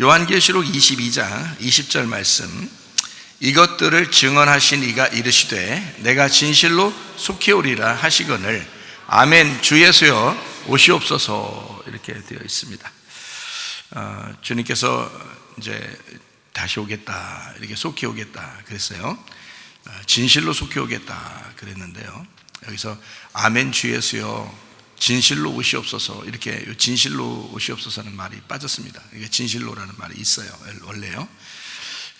요한계시록 22장 20절 말씀 이것들을 증언하신 이가 이르시되 내가 진실로 속히 오리라 하시거늘 아멘 주 예수여 오시옵소서 이렇게 되어 있습니다. 어, 주님께서 이제 다시 오겠다 이렇게 속히 오겠다 그랬어요. 어, 진실로 속히 오겠다 그랬는데요. 여기서 아멘 주 예수여 진실로 오시옵소서 이렇게 진실로 오시옵소서는 말이 빠졌습니다. 이게 진실로라는 말이 있어요 원래요.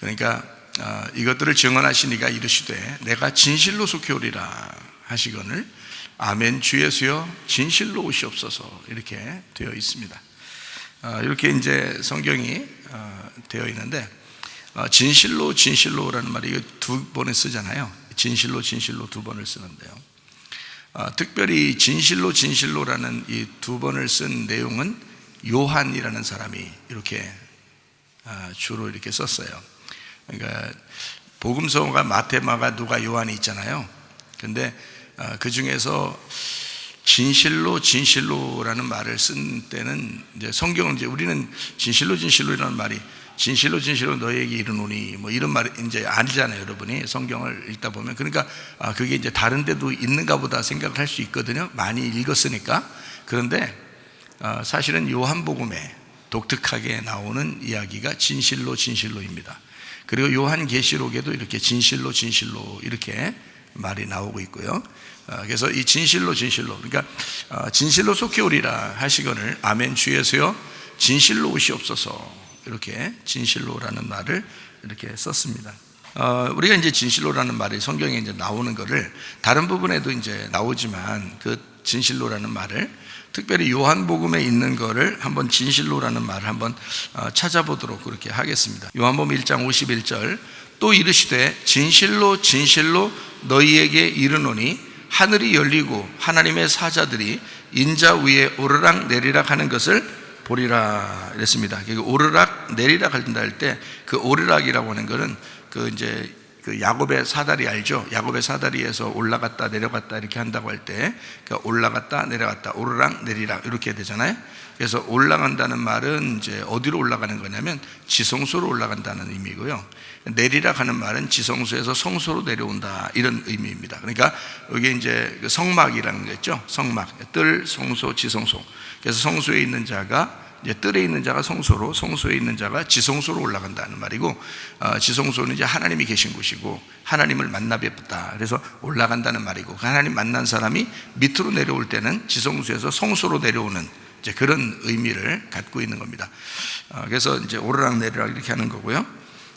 그러니까 어, 이것들을 증언하신 이가 이르시되 내가 진실로 속히 오리라 하시거늘 아멘 주 예수여 진실로 오시옵소서 이렇게 되어 있습니다. 어, 이렇게 이제 성경이 어, 되어 있는데 진실로 진실로라는 말이 두 번에 쓰잖아요. 진실로 진실로 두 번을 쓰는데요. 특별히 진실로 진실로라는 이 두 번을 쓴 내용은 요한이라는 사람이 이렇게 주로 이렇게 썼어요. 그러니까 복음서가 마태, 마가, 누가, 요한이 있잖아요. 근데 그 중에서 진실로 진실로라는 말을 쓴 때는 이제 성경은 이제 우리는 진실로 진실로라는 말이 진실로 진실로 너에게 이르노니 뭐 이런 말 이제 아니잖아요, 여러분이 성경을 읽다 보면 그러니까 아 그게 이제 다른 데도 있는가 보다 생각할 수 있거든요. 많이 읽었으니까. 그런데 아 사실은 요한복음에 독특하게 나오는 이야기가 진실로 진실로입니다. 그리고 요한계시록에도 이렇게 진실로 진실로 이렇게 말이 나오고 있고요. 아, 그래서 이 진실로 진실로 그러니까 아, 진실로 속히 오리라 하시거늘 아멘 주예수여 진실로 오시옵소서 이렇게 진실로라는 말을 이렇게 썼습니다. 어, 우리가 이제 진실로라는 말이 성경에 이제 나오는 것을 다른 부분에도 이제 나오지만 그 진실로라는 말을 특별히 요한복음에 있는 것을 한번 진실로라는 말을 한번 어, 찾아보도록 그렇게 하겠습니다. 요한복음 1장 51절 또 이르시되 진실로 진실로 너희에게 이르노니 하늘이 열리고 하나님의 사자들이 인자 위에 오르락 내리락 하는 것을 보리라 이랬습니다. 오르락 내리락 한다 할 때 그 오르락이라고 하는 것은 그 이제 그 야곱의 사다리 알죠? 야곱의 사다리에서 올라갔다 내려갔다 이렇게 한다고 할 때 그 올라갔다 내려갔다 오르락 내리락 이렇게 되잖아요. 그래서 올라간다는 말은 이제 어디로 올라가는 거냐면 지성소로 올라간다는 의미고요. 내리락 하는 말은 지성소에서 성소로 내려온다 이런 의미입니다. 그러니까 여기 이제 그 성막이라는 거죠. 성막, 뜰, 성소, 지성소. 그래서 성소에 있는 자가 이제 뜰에 있는 자가 성소로, 성소에 있는 자가 지성소로 올라간다는 말이고, 어, 지성소는 이제 하나님이 계신 곳이고, 하나님을 만나 뵙다. 그래서 올라간다는 말이고, 그 하나님 만난 사람이 밑으로 내려올 때는 지성소에서 성소로 내려오는 이제 그런 의미를 갖고 있는 겁니다. 어, 그래서 이제 오르락 내리락 이렇게 하는 거고요.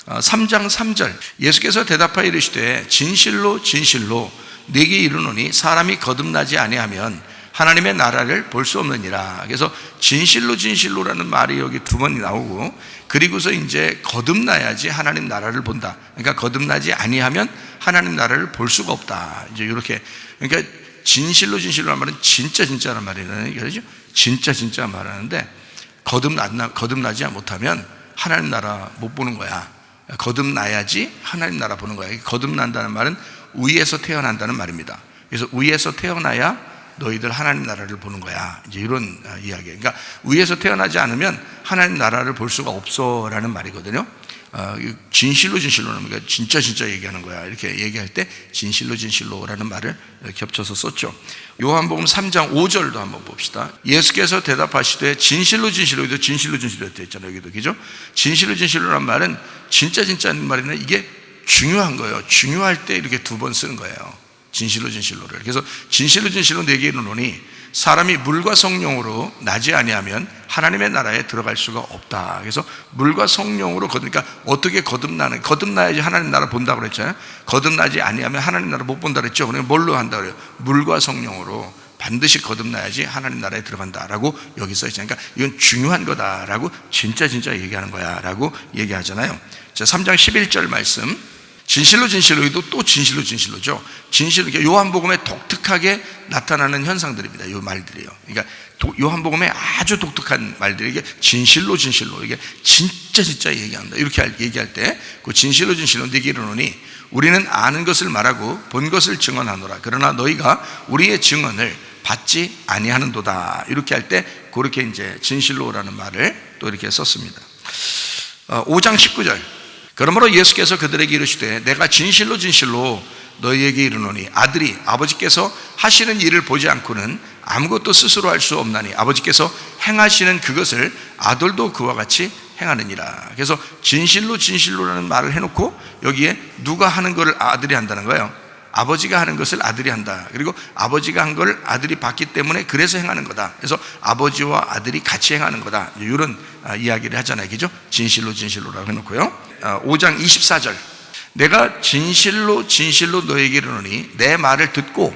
3장 어, 3절 예수께서 대답하여 이르시되 진실로 진실로 내게 이르노니 사람이 거듭나지 아니하면 하나님의 나라를 볼 수 없느니라. 그래서 진실로 진실로라는 말이 여기 두 번이 나오고 그리고서 이제 거듭나야지 하나님 나라를 본다. 그러니까 거듭나지 아니하면 하나님 나라를 볼 수가 없다. 이제 이렇게 그러니까 진실로 진실로라는 말은 진짜 진짜란 말이에요. 그렇죠? 진짜 진짜 말하는데 거듭나 거듭나지 못하면 하나님 나라 못 보는 거야. 거듭나야지 하나님 나라 보는 거야. 거듭난다는 말은 위에서 태어난다는 말입니다. 그래서 위에서 태어나야 너희들 하나님 나라를 보는 거야. 이제 이런 어, 이야기. 그러니까 위에서 태어나지 않으면 하나님 나라를 볼 수가 없어라는 말이거든요. 어, 진실로 진실로는 그러니까 진짜 진짜 얘기하는 거야. 이렇게 얘기할 때 진실로 진실로라는 말을 겹쳐서 썼죠. 요한복음 3장 5절도 한번 봅시다. 예수께서 대답하시되 진실로 진실로 여기도 진실로 진실로 되어 있잖아요. 여기도 그죠? 진실로 진실로란 말은 진짜 진짜는 말이는 이게 중요한 거예요. 중요할 때 이렇게 두 번 쓰는 거예요. 진실로 진실로를. 그래서 진실로 진실로 내게 이르노니 사람이 물과 성령으로 나지 아니하면 하나님의 나라에 들어갈 수가 없다. 그래서 물과 성령으로 거듭니까 어떻게 거듭나는 거듭나야지 하나님 나라 본다고 그랬잖아요. 거듭나지 아니하면 하나님 나라 못 본다 그랬죠. 그러면 뭘로 한다 그래요? 물과 성령으로 반드시 거듭나야지 하나님 나라에 들어간다라고 여기 써 있잖아요. 그러니까 이건 중요한 거다라고 진짜 진짜 얘기하는 거야라고 얘기하잖아요. 자, 3장 11절 말씀 진실로 진실로도 또 진실로 진실로죠. 진실 요한복음에 독특하게 나타나는 현상들입니다. 요 말들이요. 그러니까 요한복음에 아주 독특한 말들이 이게 진실로 진실로 이게 진짜 진짜 얘기한다. 이렇게 얘기할 때 그 진실로 진실로 내게 이르노니 우리는 아는 것을 말하고 본 것을 증언하노라. 그러나 너희가 우리의 증언을 받지 아니하는도다. 이렇게 할 때 그렇게 이제 진실로라는 말을 또 이렇게 썼습니다. 5장 19절. 그러므로 예수께서 그들에게 이르시되 내가 진실로 진실로 너희에게 이르노니 아들이 아버지께서 하시는 일을 보지 않고는 아무것도 스스로 할 수 없나니 아버지께서 행하시는 그것을 아들도 그와 같이 행하느니라. 그래서 진실로 진실로라는 말을 해놓고 여기에 누가 하는 것을 아들이 한다는 거예요. 아버지가 하는 것을 아들이 한다. 그리고 아버지가 한 걸 아들이 봤기 때문에 그래서 행하는 거다. 그래서 아버지와 아들이 같이 행하는 거다. 이런 아, 이야기를 하잖아요. 그죠? 진실로 진실로라고 해놓고요. 5장 24절. 내가 진실로 진실로 너에게 이르노니 내 말을 듣고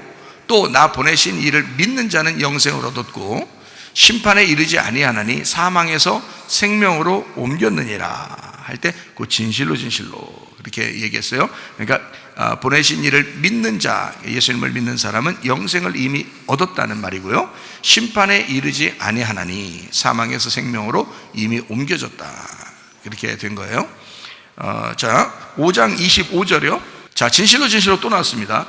또 나 보내신 이를 믿는 자는 영생을 얻었고 심판에 이르지 아니하나니 사망에서 생명으로 옮겼느니라 할 때 그 진실로 진실로 그렇게 얘기했어요. 그러니까 아, 보내신 이를 믿는 자, 예수님을 믿는 사람은 영생을 이미 얻었다는 말이고요. 심판에 이르지 아니하나니 사망에서 생명으로 이미 옮겨졌다. 그렇게 된 거예요. 어, 자, 5장 25절이요. 자, 진실로 진실로 또 나왔습니다.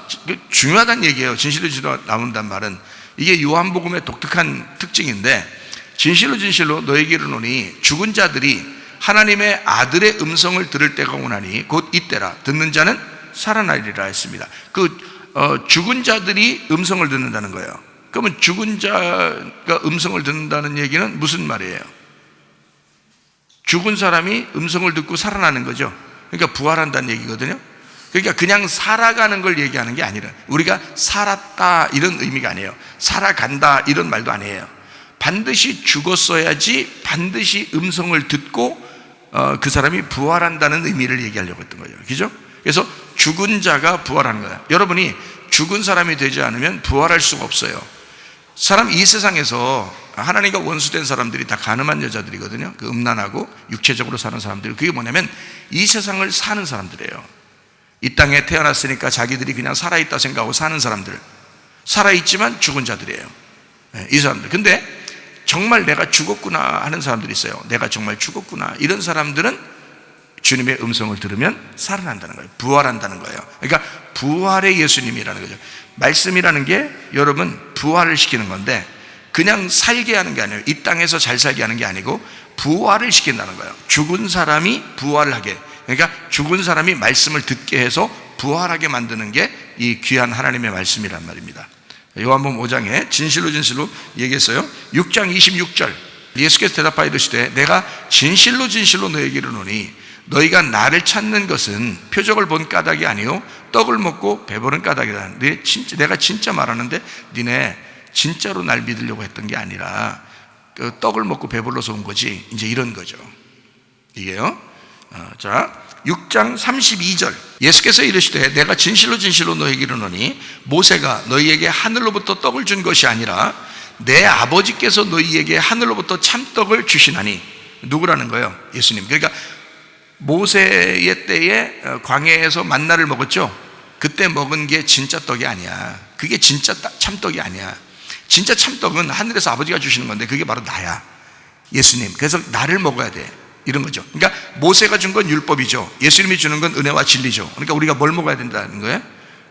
중요하다는 얘기예요. 진실로 진실로 나온단 말은 이게 요한복음의 독특한 특징인데 진실로 진실로 너에게 이르노니 죽은 자들이 하나님의 아들의 음성을 들을 때가 오나니 곧 이때라 듣는 자는 살아나리라 했습니다. 그 어, 죽은 자들이 음성을 듣는다는 거예요. 그러면 죽은 자가 음성을 듣는다는 얘기는 무슨 말이에요? 죽은 사람이 음성을 듣고 살아나는 거죠. 그러니까 부활한다는 얘기거든요. 그러니까 그냥 살아가는 걸 얘기하는 게 아니라 우리가 살았다 이런 의미가 아니에요. 살아간다 이런 말도 아니에요. 반드시 죽었어야지 반드시 음성을 듣고 어, 그 사람이 부활한다는 의미를 얘기하려고 했던 거예요. 그죠? 그래서 죽은 자가 부활하는 거예요. 여러분이 죽은 사람이 되지 않으면 부활할 수가 없어요. 사람 이 세상에서 하나님과 원수된 사람들이 다 가늠한 여자들이거든요. 그 음란하고 육체적으로 사는 사람들. 그게 뭐냐면 이 세상을 사는 사람들이에요. 이 땅에 태어났으니까 자기들이 그냥 살아있다 생각하고 사는 사람들. 살아있지만 죽은 자들이에요. 네, 이 사람들. 근데 정말 내가 죽었구나 하는 사람들이 있어요. 내가 정말 죽었구나. 이런 사람들은 주님의 음성을 들으면 살아난다는 거예요. 부활한다는 거예요. 그러니까 부활의 예수님이라는 거죠. 말씀이라는 게 여러분 부활을 시키는 건데 그냥 살게 하는 게 아니에요. 이 땅에서 잘 살게 하는 게 아니고 부활을 시킨다는 거예요. 죽은 사람이 부활을 하게. 그러니까 죽은 사람이 말씀을 듣게 해서 부활하게 만드는 게 이 귀한 하나님의 말씀이란 말입니다. 요한복음 5장에 진실로 진실로 얘기했어요. 6장 26절 예수께서 대답하여 이르시되 내가 진실로 진실로 너에게 이르노니 너희가 나를 찾는 것은 표적을 본 까닭이 아니요 떡을 먹고 배부른 까닭이라. 내 진짜 내가 진짜 말하는데 니네 진짜로 날 믿으려고 했던 게 아니라 그 떡을 먹고 배불러서 온 거지. 이제 이런 거죠. 이게요. 어, 자, 6장 32절. 예수께서 이르시되 내가 진실로 진실로 너에게 이르노니 모세가 너희에게 하늘로부터 떡을 준 것이 아니라 내 아버지께서 너희에게 하늘로부터 참떡을 주시나니 누구라는 거예요? 예수님. 그러니까 모세의 때에 어, 광야에서 만나를 먹었죠. 그때 먹은 게 진짜 떡이 아니야. 그게 진짜 참떡이 아니야. 진짜 참떡은 하늘에서 아버지가 주시는 건데 그게 바로 나야. 예수님. 그래서 나를 먹어야 돼. 이런 거죠. 그러니까 모세가 준 건 율법이죠. 예수님이 주는 건 은혜와 진리죠. 그러니까 우리가 뭘 먹어야 된다는 거예요?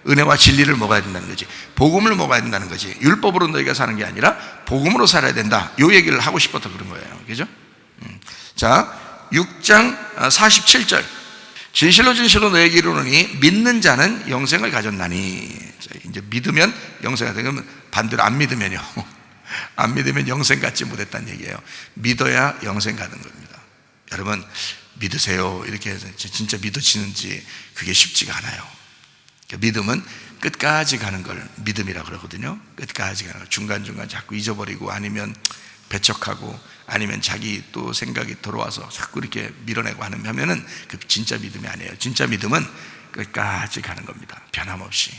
은혜와 진리를 먹어야 된다는 거지. 복음을 먹어야 된다는 거지. 율법으로 너희가 사는 게 아니라 복음으로 살아야 된다. 요 얘기를 하고 싶어서 그런 거예요. 그죠? 음. 자, 6장 47절. 진실로 진실로 너에게 이르노니 믿는 자는 영생을 가졌나니. 이제 믿으면 영생이 되면 반대로 안 믿으면요. 안 믿으면 영생 갖지 못했다는 얘기예요. 믿어야 영생 가는 겁니다. 여러분, 믿으세요. 이렇게 해서 진짜 믿어지는지 그게 쉽지가 않아요. 그러니까 믿음은 끝까지 가는 걸 믿음이라 그러거든요. 끝까지 가는 걸. 중간중간 자꾸 잊어버리고 아니면 배척하고 아니면 자기 또 생각이 들어와서 자꾸 이렇게 밀어내고 하는 하면은 그 진짜 믿음이 아니에요. 진짜 믿음은 끝까지 가는 겁니다. 변함없이.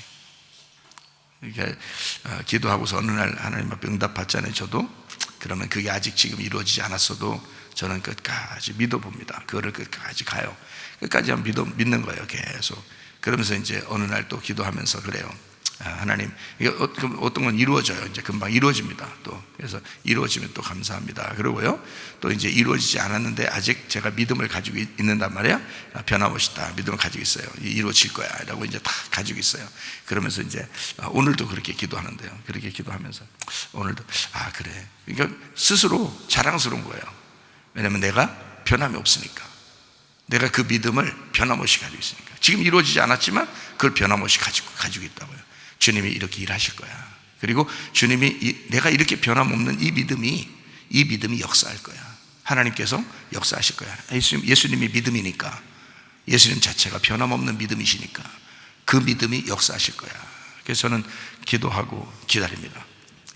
이렇게 어, 기도하고서 어느 날 하나님 앞에 응답 받잖아요. 저도 그러면 그게 아직 지금 이루어지지 않았어도 저는 끝까지 믿어봅니다. 그거를 끝까지 가요. 끝까지 믿어, 믿는 거예요. 계속. 그러면서 이제 어느 날 또 기도하면서 그래요. 아, 하나님, 어, 어떤 건 이루어져요. 이제 금방 이루어집니다. 또. 그래서 이루어지면 또 감사합니다. 그러고요. 또 이제 이루어지지 않았는데 아직 제가 믿음을 가지고 있는단 말이야. 아, 변함없이다. 믿음을 가지고 있어요. 이루어질 거야. 라고 이제 다 가지고 있어요. 그러면서 이제 아, 오늘도 그렇게 기도하는데요. 그렇게 기도하면서 오늘도, 아, 그래. 그러니까 스스로 자랑스러운 거예요. 왜냐면 내가 변함이 없으니까. 내가 그 믿음을 변함없이 가지고 있으니까. 지금 이루어지지 않았지만 그걸 변함없이 가지고, 가지고 있다고요. 주님이 이렇게 일하실 거야. 그리고 주님이 이, 내가 이렇게 변함없는 이 믿음이, 이 믿음이 역사할 거야. 하나님께서 역사하실 거야. 예수님, 예수님이 믿음이니까. 예수님 자체가 변함없는 믿음이시니까. 그 믿음이 역사하실 거야. 그래서 저는 기도하고 기다립니다.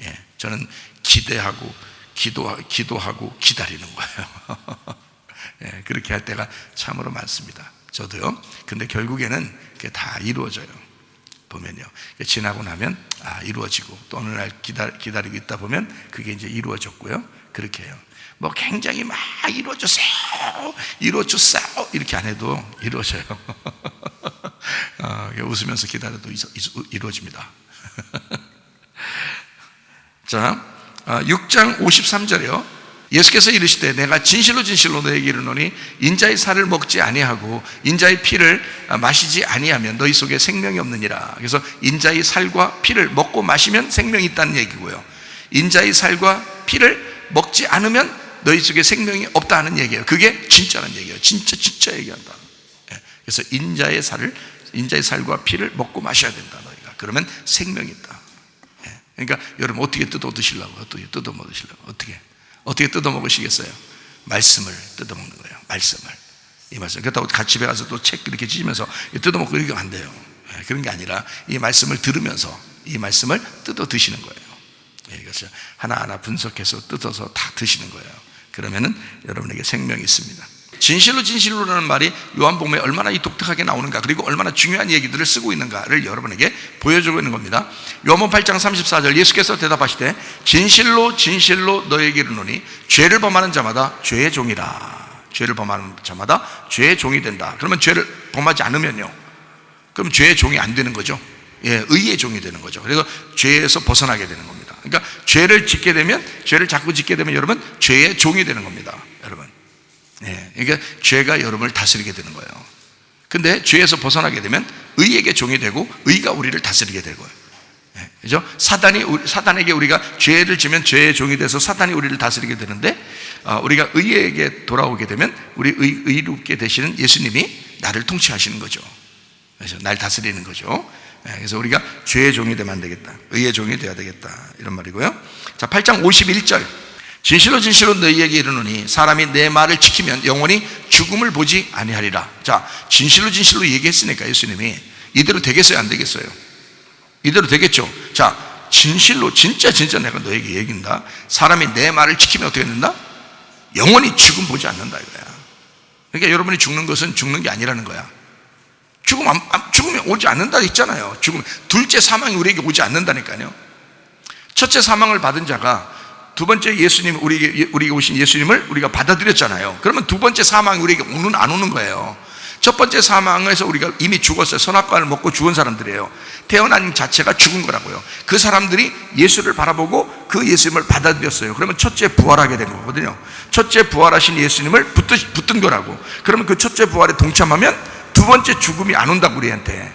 예, 저는 기대하고 기도, 기도하고 기다리는 거예요. 예, 그렇게 할 때가 참으로 많습니다. 저도요. 근데 결국에는 그게 다 이루어져요. 보면요. 지나고 나면 아 이루어지고 또 어느 날 기다, 기다리고 있다 보면 그게 이제 이루어졌고요. 그렇게 해요. 뭐 굉장히 막 이루어졌어요. 이루어졌어요. 이렇게 안 해도 이루어져요. 어, 웃으면서 기다려도 이루어집니다. 자, 6장 53절에요. 예수께서 이르시되 내가 진실로 진실로 너에게 이르노니 인자의 살을 먹지 아니하고 인자의 피를 마시지 아니하면 너희 속에 생명이 없느니라. 그래서 인자의 살과 피를 먹고 마시면 생명이 있다는 얘기고요. 인자의 살과 피를 먹지 않으면 너희 속에 생명이 없다는 얘기예요. 그게 진짜라는 얘기예요. 진짜 진짜 얘기한다. 예. 그래서 인자의 살을 인자의 살과 피를 먹고 마셔야 된다 너희가. 그러면 생명이 있다. 예. 그러니까 여러분 어떻게 뜯어 드시려고? 어떻게 뜯어 먹으시려고? 어떻게? 어떻게 뜯어 먹으시겠어요? 말씀을 뜯어 먹는 거예요. 말씀을. 이 말씀. 그렇다고 같이 집에 가서 또 책 이렇게 찢으면서 뜯어 먹고 이렇게 안 돼요. 예, 그런 게 아니라 이 말씀을 들으면서 이 말씀을 뜯어 드시는 거예요. 예, 이것을 하나하나 분석해서 뜯어서 다 드시는 거예요. 그러면은 여러분에게 생명이 있습니다. 진실로 진실로라는 말이 요한복음에 얼마나 이 독특하게 나오는가 그리고 얼마나 중요한 얘기들을 쓰고 있는가를 여러분에게 보여주고 있는 겁니다. 요한복음 8장 34절 예수께서 대답하시되 진실로 진실로 너에게 이르노니 죄를 범하는 자마다 죄의 종이라. 죄를 범하는 자마다 죄의 종이 된다. 그러면 죄를 범하지 않으면요. 그럼 죄의 종이 안 되는 거죠. 예, 의의 종이 되는 거죠. 그래서 죄에서 벗어나게 되는 겁니다. 그러니까 죄를 짓게 되면 죄를 자꾸 짓게 되면 여러분 죄의 종이 되는 겁니다. 예, 그러니까 죄가 여러분을 다스리게 되는 거예요. 근데 죄에서 벗어나게 되면 의에게 종이 되고 의가 우리를 다스리게 되고요. 예, 그죠? 사단이 사단에게 우리가 죄를 지면 죄의 종이 돼서 사단이 우리를 다스리게 되는데 어, 우리가 의에게 돌아오게 되면 우리 의, 의롭게 되시는 예수님이 나를 통치하시는 거죠. 그래서 날 다스리는 거죠. 예, 그래서 우리가 죄의 종이 되면 안 되겠다. 의의 종이 되어야 되겠다. 이런 말이고요. 자, 8장 51절. 진실로 진실로 너희에게 이르노니 사람이 내 말을 지키면 영원히 죽음을 보지 아니하리라. 자, 진실로 진실로 얘기했으니까 예수님이 이대로 되겠어요, 안 되겠어요? 이대로 되겠죠. 자, 진실로 진짜 진짜 내가 너에게 얘기한다. 사람이 내 말을 지키면 어떻게 된다? 영원히 죽음 보지 않는다 이거야. 그러니까 여러분이 죽는 것은 죽는 게 아니라는 거야. 죽음 안, 죽으면 오지 않는다 했잖아요. 죽음 둘째 사망이 우리에게 오지 않는다니까요. 첫째 사망을 받은 자가 두 번째 예수님 우리에게 우리에게 오신 예수님을 우리가 받아들였잖아요. 그러면 두 번째 사망이 우리에게 오는 안 오는 거예요. 첫 번째 사망에서 우리가 이미 죽었어요. 선악과를 먹고 죽은 사람들이에요. 태어난 자체가 죽은 거라고요. 그 사람들이 예수를 바라보고 그 예수님을 받아들였어요. 그러면 첫째 부활하게 된 거거든요. 첫째 부활하신 예수님을 붙드, 붙든 거라고. 그러면 그 첫째 부활에 동참하면 두 번째 죽음이 안 온다고 우리한테.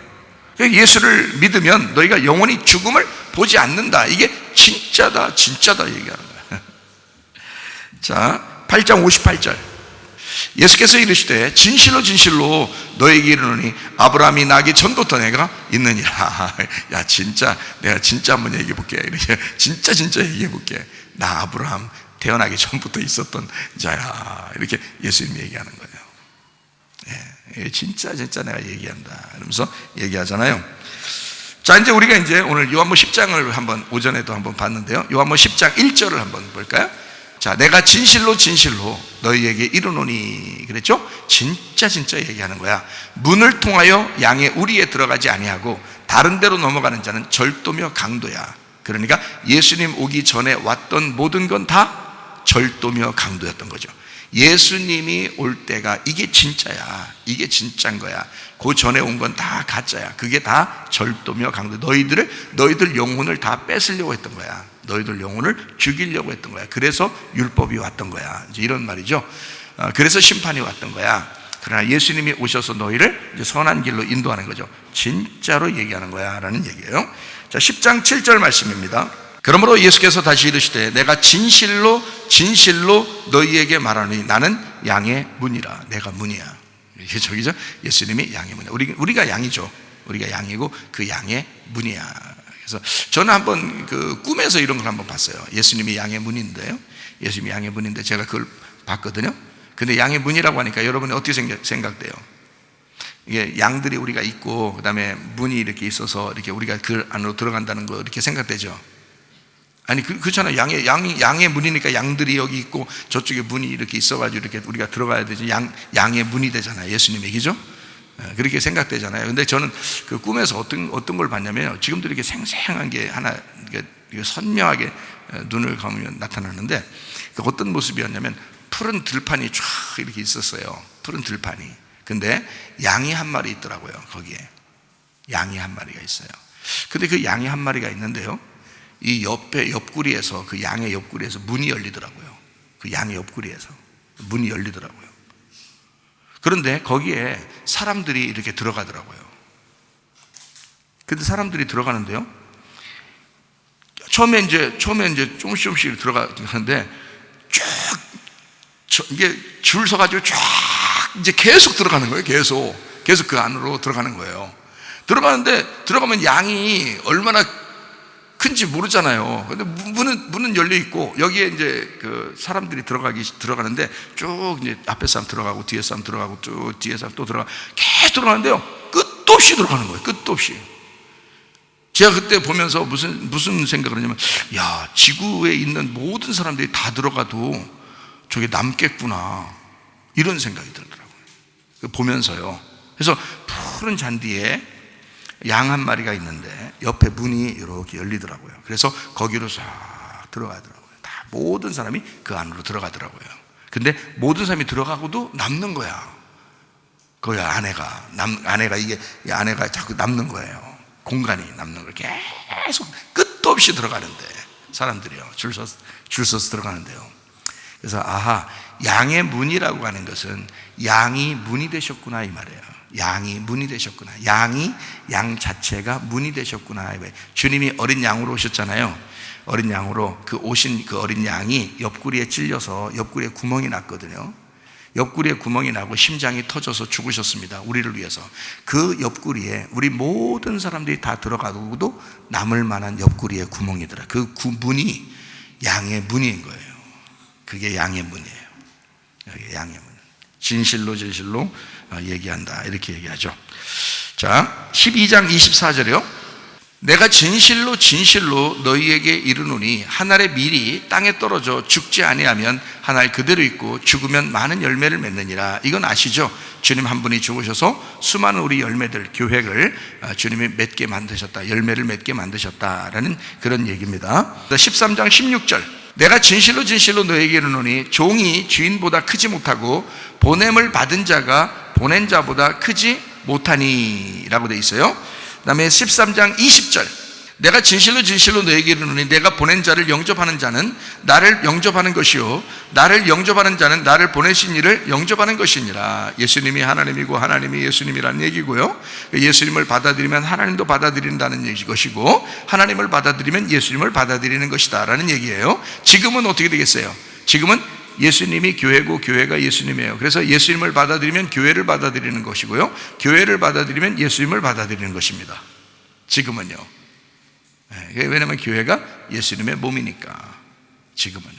예수를 믿으면 너희가 영원히 죽음을 보지 않는다. 이게 진짜다, 진짜다 얘기하는 거야. 자, 8장 58절. 예수께서 이르시되 진실로 진실로 너에게 이르노니 아브라함이 나기 전부터 내가 있느니라. 야 진짜 내가 진짜 한번 얘기해 볼게. 진짜 진짜 얘기해 볼게. 나 아브라함 태어나기 전부터 있었던 자야. 이렇게 예수님 얘기하는 거예요. 예, 진짜 진짜 내가 얘기한다. 이러면서 얘기하잖아요. 자, 이제 우리가 이제 오늘 요한복 10장을 한번 오전에도 한번 봤는데요. 요한복 10장 1절을 한번 볼까요? 자, 내가 진실로 진실로 너희에게 이르노니 그랬죠? 진짜 진짜 얘기하는 거야. 문을 통하여 양의 우리에 들어가지 아니하고 다른 데로 넘어가는 자는 절도며 강도야. 그러니까 예수님 오기 전에 왔던 모든 건 다 절도며 강도였던 거죠. 예수님이 올 때가 이게 진짜야. 이게 진짜인 거야. 그 전에 온 건 다 가짜야. 그게 다 절도며 강도. 너희들을 너희들 영혼을 다 뺏으려고 했던 거야. 너희들 영혼을 죽이려고 했던 거야. 그래서 율법이 왔던 거야. 이런 말이죠. 어, 그래서 심판이 왔던 거야. 그러나 예수님이 오셔서 너희를 선한 길로 인도하는 거죠. 진짜로 얘기하는 거야. 라는 얘기예요. 자, 10장 7절 말씀입니다. 그러므로 예수께서 다시 이르시되 내가 진실로 진실로 너희에게 말하니 나는 양의 문이라. 내가 문이야. 이게 저기죠? 예수님이 양의 문이야. 우리, 우리가 양이죠. 우리가 양이고 그 양의 문이야. 그래서 저는 한번 그 꿈에서 이런 걸 한번 봤어요. 예수님이 양의 문인데요. 예수님이 양의 문인데 제가 그걸 봤거든요. 근데 양의 문이라고 하니까 여러분이 어떻게 생각, 생각돼요? 이게 양들이 우리가 있고 그다음에 문이 이렇게 있어서 이렇게 우리가 그 안으로 들어간다는 거 이렇게 생각되죠. 아니 그, 그렇잖아요. 양의 양 양의 문이니까 양들이 여기 있고 저쪽에 문이 이렇게 있어가지고 이렇게 우리가 들어가야 되지. 양 양의 문이 되잖아요. 예수님 얘기죠. 예, 그렇게 생각되잖아요. 근데 저는 그 꿈에서 어떤 어떤 걸 봤냐면 지금도 이렇게 생생한 게 하나 선명하게 예, 눈을 감으면 나타나는데 그 어떤 모습이었냐면 푸른 들판이 쫙 이렇게 있었어요. 푸른 들판이. 근데 양이 한 마리 있더라고요. 거기에 양이 한 마리가 있어요. 근데 그 양이 한 마리가 있는데요. 이 옆에 옆구리에서 그 양의 옆구리에서 문이 열리더라고요. 그 양의 옆구리에서 문이 열리더라고요. 그런데 거기에 사람들이 이렇게 들어가더라고요. 근데 사람들이 들어가는데요. 처음에 이제 처음에 이제 조금씩 조금씩 들어가는데 쭉 이게 줄 서가지고 쫙 이제 계속 들어가는 거예요. 계속 계속 그 안으로 들어가는 거예요. 들어가는데 들어가면 양이 얼마나 큰지 모르잖아요. 근데 문은 문은 열려 있고 여기에 이제 그 사람들이 들어가기 들어가는데 쭉 이제 앞에 사람 들어가고 뒤에 사람 들어가고 쭉 뒤에 사람 또 들어가 계속 들어가는데요. 끝도 없이 들어가는 거예요. 끝도 없이. 제가 그때 보면서 무슨 무슨 생각을 하냐면 야 지구에 있는 모든 사람들이 다 들어가도 저게 남겠구나 이런 생각이 들더라고요. 보면서요. 그래서 푸른 잔디에 양 한 마리가 있는데 옆에 문이 이렇게 열리더라고요. 그래서 거기로 싹 들어가더라고요. 다 모든 사람이 그 안으로 들어가더라고요. 근데 모든 사람이 들어가고도 남는 거야. 거기 아내가 남 아내가 이게 이 아내가 자꾸 남는 거예요. 공간이 남는 걸 계속 끝도 없이 들어가는데 사람들이요 줄 서서 줄 서서 들어가는데요. 그래서 아하 양의 문이라고 하는 것은 양이 문이 되셨구나 이 말이에요. 양이 문이 되셨구나. 양이 양 자체가 문이 되셨구나. 주님이 어린 양으로 오셨잖아요. 어린 양으로 그 오신 그 어린 양이 옆구리에 찔려서 옆구리에 구멍이 났거든요. 옆구리에 구멍이 나고 심장이 터져서 죽으셨습니다. 우리를 위해서. 그 옆구리에 우리 모든 사람들이 다 들어가고도 남을 만한 옆구리에 구멍이더라. 그 문이 양의 문인 거예요. 그게 양의 문이에요. 양의 문. 진실로 진실로 얘기한다. 이렇게 얘기하죠. 자, 12장 24절이요. 내가 진실로 진실로 너희에게 이르노니 한 알의 밀이 땅에 떨어져 죽지 아니하면 한 알 그대로 있고 죽으면 많은 열매를 맺느니라. 이건 아시죠? 주님 한 분이 죽으셔서 수많은 우리 열매들 교회를 주님이 맺게 만드셨다. 열매를 맺게 만드셨다라는 그런 얘기입니다. 13장 16절. 내가 진실로 진실로 너에게 이르노니 종이 주인보다 크지 못하고 보냄을 받은 자가 보낸 자보다 크지 못하니라고 돼 있어요. 그다음에 13장 20절. 내가 진실로 진실로 너에게 이르노니 내가 보낸 자를 영접하는 자는 나를 영접하는 것이요 나를 영접하는 자는 나를 보내신 이를 영접하는 것이니라. 예수님이 하나님이고 하나님이 예수님이라는 얘기고요. 예수님을 받아들이면 하나님도 받아들인다는 것이고 하나님을 받아들이면 예수님을 받아들이는 것이다라는 얘기예요. 지금은 어떻게 되겠어요? 지금은 예수님이 교회고 교회가 예수님이에요. 그래서 예수님을 받아들이면 교회를 받아들이는 것이고요. 교회를 받아들이면 예수님을 받아들이는 것입니다. 지금은요. 네, 왜냐하면 교회가 예수님의 몸이니까. 지금은요.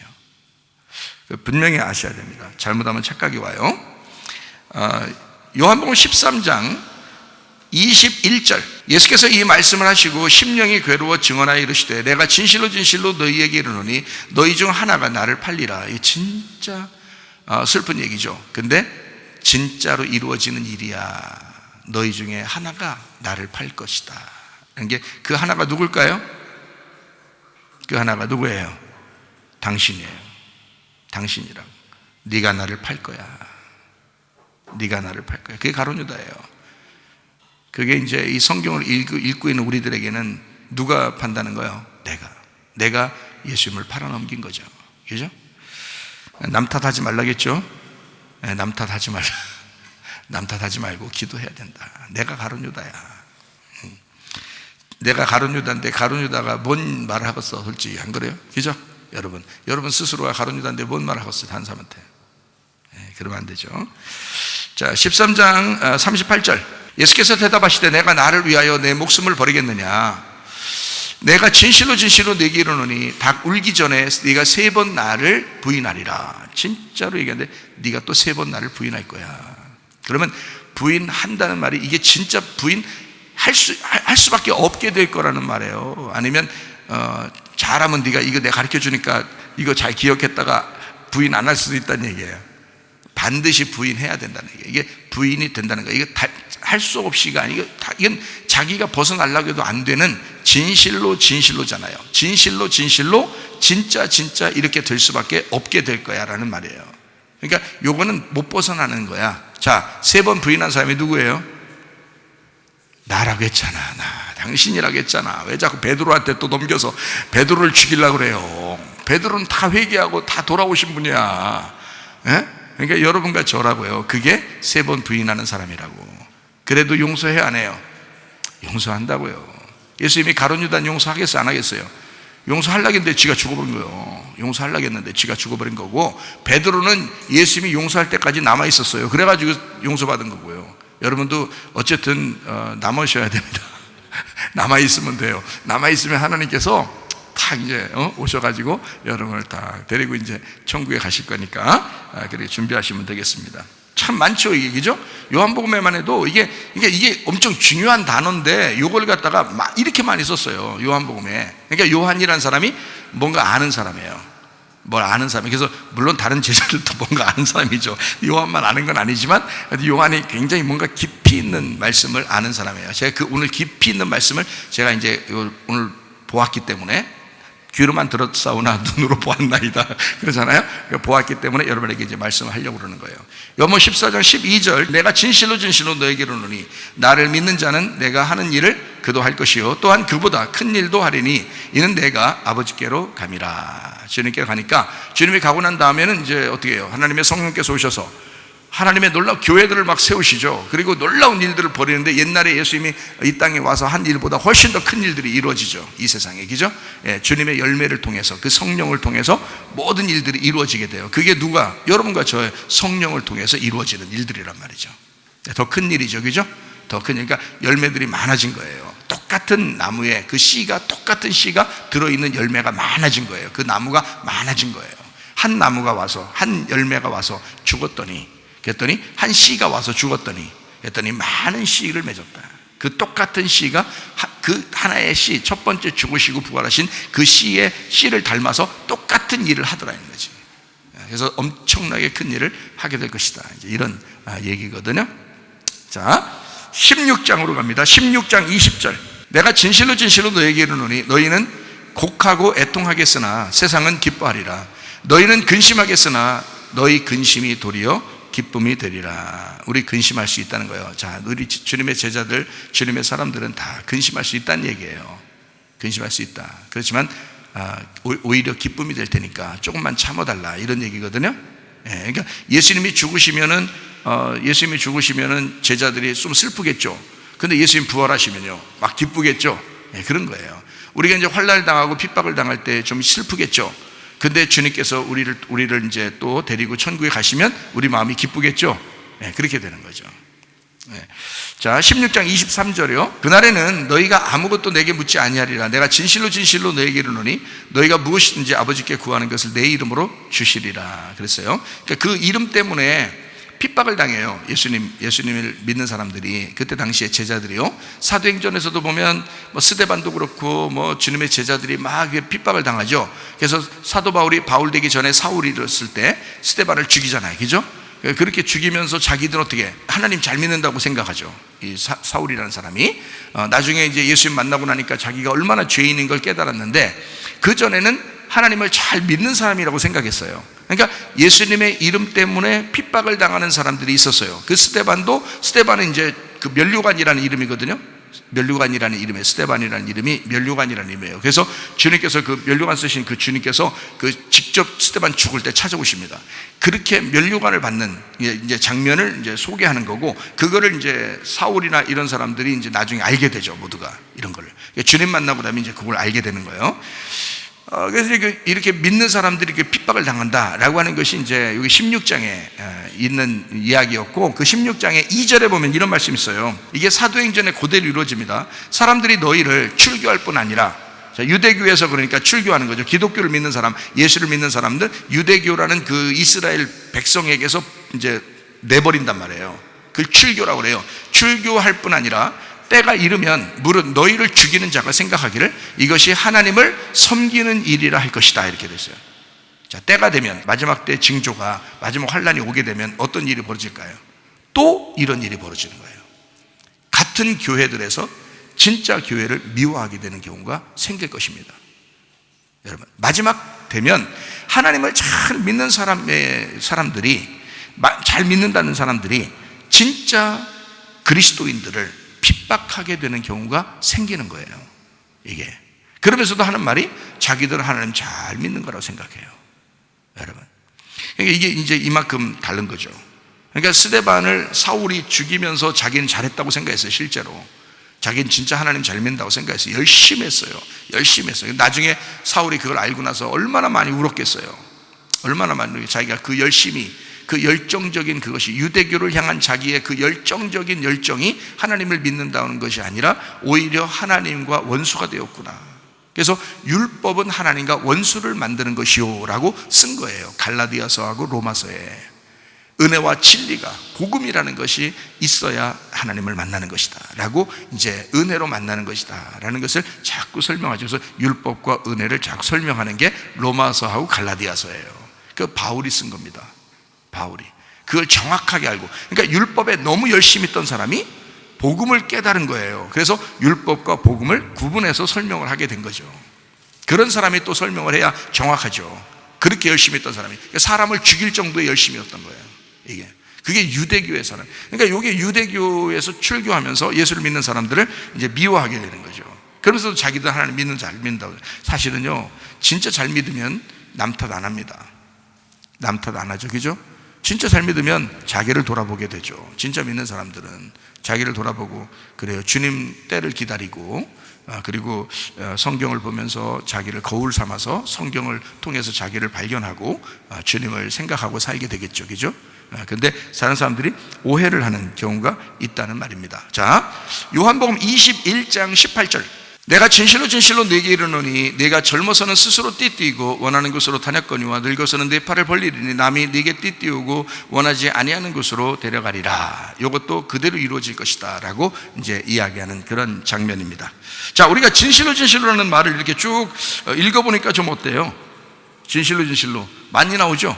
분명히 아셔야 됩니다. 잘못하면 착각이 와요. 아, 요한복음 13장 21절. 예수께서 이 말씀을 하시고 심령이 괴로워 증언하여 이르시되 내가 진실로 진실로 너희에게 이르노니 너희 중 하나가 나를 팔리라. 이 진짜 아, 슬픈 얘기죠. 근데 진짜로 이루어지는 일이야. 너희 중에 하나가 나를 팔 것이다. 이게 그 하나가 누굴까요? 그 하나가 누구예요? 당신이에요. 당신이라고. 네가 나를 팔 거야. 네가 나를 팔 거야. 그게 가론유다예요 그게 이제 이 성경을 읽고, 있는 우리들에게는 누가 판다는 거예요? 내가. 내가 예수님을 팔아넘긴 거죠. 그죠? 남 탓하지 말라겠죠? 네, 남 탓하지 말라. 남 탓하지 말고 기도해야 된다. 내가 가론 유다야. 음. 내가 가론 유다인데 가론 유다가 뭔 말을 하겠어? 솔직히 안 그래요? 그죠? 여러분, 여러분 스스로가 가론 유다인데 뭔 말을 하겠어? 한 사람한테. 네, 그러면 안 되죠. 자, 13장 38절. 예수께서 대답하시되 내가 나를 위하여 내 목숨을 버리겠느냐? 내가 진실로 진실로 내게 이르노니 닭 울기 전에 네가 세 번 나를 부인하리라. 진짜로 얘기하는데 네가 또 세 번 나를 부인할 거야. 그러면 부인한다는 말이 이게 진짜 부인 할 수, 할 수밖에 없게 될 거라는 말이에요. 아니면, 어, 잘하면 네가 이거 내가 가르쳐 주니까 이거 잘 기억했다가 부인 안 할 수도 있다는 얘기예요. 반드시 부인해야 된다는 얘기예요. 이게 부인이 된다는 거예요. 이게 할 수 없이가 아니고 이건 자기가 벗어나려고 해도 안 되는 진실로 진실로잖아요. 진실로 진실로 진짜 진짜 이렇게 될 수밖에 없게 될 거야라는 말이에요. 그러니까 요거는 못 벗어나는 거야. 자, 세 번 부인한 사람이 누구예요? 나라고 했잖아. 나 당신이라고 했잖아. 왜 자꾸 베드로한테 또 넘겨서 베드로를 죽이려고 그래요. 베드로는 다 회개하고 다 돌아오신 분이야. 예? 그러니까 여러분과 저라고요. 그게 세 번 부인하는 사람이라고. 그래도 용서해 안 해요? 용서한다고요. 예수님이 가론 유단 용서하겠어 안 하겠어요? 용서하려고 했는데 지가 죽어버린 거예요. 용서하려고 했는데 지가 죽어버린 거고 베드로는 예수님이 용서할 때까지 남아 있었어요. 그래가지고 용서받은 거고요. 여러분도 어쨌든 어, 남으셔야 됩니다. 남아 있으면 돼요. 남아 있으면 하나님께서 다 이제 어? 오셔가지고 여러분을 다 데리고 이제 천국에 가실 거니까 아, 그렇게 준비하시면 되겠습니다. 참 많죠, 이게 그죠? 요한복음에만 해도 이게 이게 이게 엄청 중요한 단어인데 요걸 갖다가 막 이렇게 많이 썼어요. 요한복음에. 그러니까 요한이라는 사람이 뭔가 아는 사람이에요. 뭘 아는 사람이 그래서 물론 다른 제자들도 뭔가 아는 사람이죠. 요한만 아는 건 아니지만 요한이 굉장히 뭔가 깊이 있는 말씀을 아는 사람이에요. 제가 그 오늘 깊이 있는 말씀을 제가 이제 오늘 보았기 때문에 귀로만 들었사오나 눈으로 보았나이다. 그러잖아요? 보았기 때문에 여러분에게 이제 말씀을 하려고 그러는 거예요. 요모 14장 12절 내가 진실로 진실로 너에게 이르노니 나를 믿는 자는 내가 하는 일을 그도 할 것이요. 또한 그보다 큰 일도 하리니 이는 내가 아버지께로 감이라. 주님께 가니까 주님이 가고 난 다음에는 이제 어떻게 해요? 하나님의 성령께서 오셔서 하나님의 놀라운 교회들을 막 세우시죠. 그리고 놀라운 일들을 벌이는데 옛날에 예수님이 이 땅에 와서 한 일보다 훨씬 더 큰 일들이 이루어지죠. 이 세상에. 그죠? 예, 주님의 열매를 통해서 그 성령을 통해서 모든 일들이 이루어지게 돼요. 그게 누가? 여러분과 저의 성령을 통해서 이루어지는 일들이란 말이죠. 예, 더큰 일이죠. 그죠? 더 큰, 그러니까 열매들이 많아진 거예요. 똑같은 나무에 그 씨가, 똑같은 씨가 들어있는 열매가 많아진 거예요. 그 나무가 많아진 거예요. 한 나무가 와서, 한 열매가 와서 죽었더니 그랬더니 한 씨가 와서 죽었더니 그랬더니 많은 씨를 맺었다. 그 똑같은 씨가 그 하나의 씨, 첫 번째 죽으시고 부활하신 그 씨의 씨를 닮아서 똑같은 일을 하더라는 거지. 그래서 엄청나게 큰 일을 하게 될 것이다. 이런 아, 얘기거든요. 자, 16장으로 갑니다. 16장 20절. 내가 진실로 진실로 너에게 이르노니 너희는 곡하고 애통하겠으나 세상은 기뻐하리라. 너희는 근심하겠으나 너희 근심이 도리어 기쁨이 되리라. 우리 근심할 수 있다는 거예요. 자, 우리 주님의 제자들, 주님의 사람들은 다 근심할 수 있다는 얘기예요. 근심할 수 있다. 그렇지만 아, 오히려 기쁨이 될 테니까 조금만 참아달라 이런 얘기거든요. 예, 그러니까 예수님이 죽으시면은 어, 예수님이 죽으시면은 제자들이 좀 슬프겠죠. 근데 예수님 부활하시면요, 막 기쁘겠죠. 예, 그런 거예요. 우리가 이제 환란을 당하고 핍박을 당할 때 좀 슬프겠죠. 근데 주님께서 우리를 우리를 이제 또 데리고 천국에 가시면 우리 마음이 기쁘겠죠. 네, 그렇게 되는 거죠. 네. 자, 16장 23절이요. 그날에는 너희가 아무것도 내게 묻지 아니하리라. 내가 진실로 진실로 너에게 이르노니 너희가 무엇이든지 아버지께 구하는 것을 내 이름으로 주시리라. 그랬어요. 그러니까 그 이름 때문에 핍박을 당해요. 예수님, 예수님을 믿는 사람들이. 그때 당시에 제자들이요. 사도행전에서도 보면 뭐 스데반도 그렇고 뭐 주님의 제자들이 막 핍박을 당하죠. 그래서 사도 바울이 바울 되기 전에 사울이 일었을 때 스데반을 죽이잖아요. 그죠? 그렇게 죽이면서 자기들은 어떻게 하나님 잘 믿는다고 생각하죠. 이 사, 울이라는 사람이 어, 나중에 이제 예수님 만나고 나니까 자기가 얼마나 죄인인 걸 깨달았는데 그 전에는 하나님을 잘 믿는 사람이라고 생각했어요. 그러니까 예수님의 이름 때문에 핍박을 당하는 사람들이 있었어요. 그 스테반도 스테반은 이제 그 멸류관이라는 이름이거든요. 멸류관이라는 이름에 스테반이라는 이름이 멸류관이라는 이름이에요. 그래서 주님께서 그 멸류관 쓰신 그 주님께서 그 직접 스테반 죽을 때 찾아오십니다. 그렇게 멸류관을 받는 이제 장면을 이제 소개하는 거고 그거를 이제 사울이나 이런 사람들이 이제 나중에 알게 되죠. 모두가 이런 걸 주님 만나고 나면 이제 그걸 알게 되는 거예요. 어, 그래서 이렇게- 믿는 사람들이 이렇게 핍박을 당한다라고 하는 것이 이제 여기 16장에 있는 이야기였고 그 16장의 2절에 보면 이런 말씀이 있어요. 이게 사도행전에 그대로 이루어집니다. 사람들이 너희를 출교할 뿐 아니라 자, 유대교에서 그러니까 출교하는 거죠. 기독교를 믿는 사람, 예수를 믿는 사람들, 유대교라는 그 이스라엘 백성에게서 이제 내버린단 말이에요. 그 출교라고 그래요. 출교할 뿐 아니라 때가 이르면 무릇 너희를 죽이는 자가 생각하기를 이것이 하나님을 섬기는 일이라 할 것이다 이렇게 됐어요. 자, 때가 되면 마지막 때 징조가 마지막 환란이 오게 되면 어떤 일이 벌어질까요? 또 이런 일이 벌어지는 거예요. 같은 교회들에서 진짜 교회를 미워하게 되는 경우가 생길 것입니다. 여러분, 마지막 되면 하나님을 잘 믿는 사람의 사람들이 마- 잘 믿는다는 사람들이 진짜 그리스도인들을 핍박하게 되는 경우가 생기는 거예요. 이게. 그러면서도 하는 말이 자기들은 하나님 잘 믿는 거라고 생각해요. 여러분. 그러니까 이게 이제 이만큼 다른 거죠. 그러니까 스데반을 사울이 죽이면서 자기는 잘했다고 생각했어요, 실제로. 자기는 진짜 하나님 잘 믿는다고 생각했어요. 열심히 했어요. 열심히 했어요. 나중에 사울이 그걸 알고 나서 얼마나 많이 울었겠어요. 얼마나 많이 자기가 그 열심히 그 열정적인 그것이 유대교를 향한 자기의 그 열정적인 열정이 하나님을 믿는다는 것이 아니라 오히려 하나님과 원수가 되었구나. 그래서 율법은 하나님과 원수를 만드는 것이요라고 쓴 거예요. 갈라디아서하고 로마서에. 은혜와 진리가 복음이라는 것이 있어야 하나님을 만나는 것이다. 라고 이제 은혜로 만나는 것이다. 라는 것을 자꾸 설명하죠. 그래서 율법과 은혜를 자꾸 설명하는 게 로마서하고 갈라디아서예요. 그 바울이 쓴 겁니다. 바울이. 그걸 정확하게 알고. 그러니까 율법에 너무 열심히 있던 사람이 복음을 깨달은 거예요. 그래서 율법과 복음을 구분해서 설명을 하게 된 거죠. 그런 사람이 또 설명을 해야 정확하죠. 그렇게 열심히 했던 사람이. 그러니까 사람을 죽일 정도의 열심이었던 거예요. 이게. 그게 유대교의 사람. 그러니까 이게 유대교에서 출교하면서 예수를 믿는 사람들을 이제 미워하게 되는 거죠. 그러면서도 자기들 하나님 믿는 잘 믿는다고. 사실은요, 진짜 잘 믿으면 남 탓 안 합니다. 남 탓 안 하죠. 그죠? 진짜 잘 믿으면 자기를 돌아보게 되죠. 진짜 믿는 사람들은 자기를 돌아보고 그래요. 주님 때를 기다리고 아, 그리고 어, 성경을 보면서 자기를 거울 삼아서 성경을 통해서 자기를 발견하고 아, 주님을 생각하고 살게 되겠죠. 그죠? 아, 근데 다른 사람들이 오해를 하는 경우가 있다는 말입니다. 자, 요한복음 21장 18절. 내가 진실로 진실로 네게 이르노니 네가 젊어서는 스스로 띠띠고 원하는 곳으로 다녔거니와 늙어서는 네 팔을 벌리리니 남이 네게 띠띠우고 원하지 아니하는 곳으로 데려가리라. 이것도 그대로 이루어질 것이다라고 이제 이야기하는 그런 장면입니다. 자, 우리가 진실로 진실로라는 말을 이렇게 쭉 어, 읽어보니까 좀 어때요? 진실로 진실로 많이 나오죠.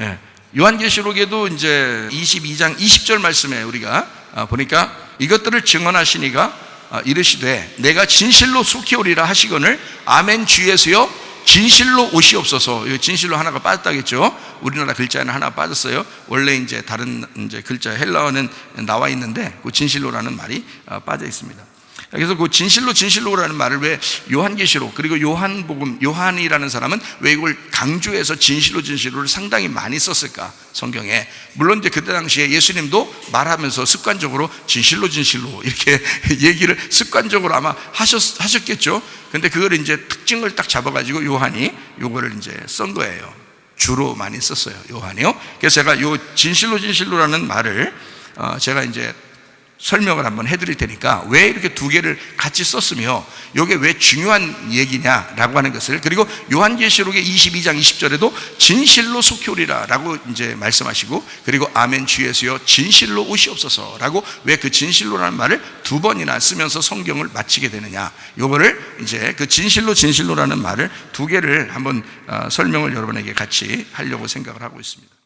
예. 요한계시록에도 이제 22장 20절 말씀에 우리가 아, 보니까 이것들을 증언하시니가 아, 이르시되 내가 진실로 속히 오리라 하시거늘 아멘 주 예수여 진실로 오시옵소서. 이 진실로 하나가 빠졌다겠죠. 우리나라 글자는 하나 빠졌어요. 원래 이제 다른 이제 글자 헬라어는 나와 있는데 그 진실로라는 말이 아, 빠져 있습니다. 그래서 그 진실로 진실로라는 말을 왜 요한계시록 그리고 요한복음 요한이라는 사람은 왜 이걸 강조해서 진실로 진실로를 상당히 많이 썼을까 성경에 물론 이제 그때 당시에 예수님도 말하면서 습관적으로 진실로 진실로 이렇게 얘기를 습관적으로 아마 하셨 하셨겠죠. 근데 그걸 이제 특징을 딱 잡아가지고 요한이 요거를 이제 쓴 거예요. 주로 많이 썼어요 요한이요. 그래서 제가 요 진실로 진실로라는 말을 어 제가 이제 설명을 한번 해드릴 테니까 왜 이렇게 두 개를 같이 썼으며 이게 왜 중요한 얘기냐라고 하는 것을 그리고 요한계시록의 22장 20절에도 진실로 속히 오리라라고 이제 말씀하시고 그리고 아멘 주 예수여 진실로 오시옵소서라고 왜 그 진실로라는 말을 두 번이나 쓰면서 성경을 마치게 되느냐 요거를 이제 그 진실로 진실로라는 말을 두 개를 한번 어, 설명을 여러분에게 같이 하려고 생각을 하고 있습니다.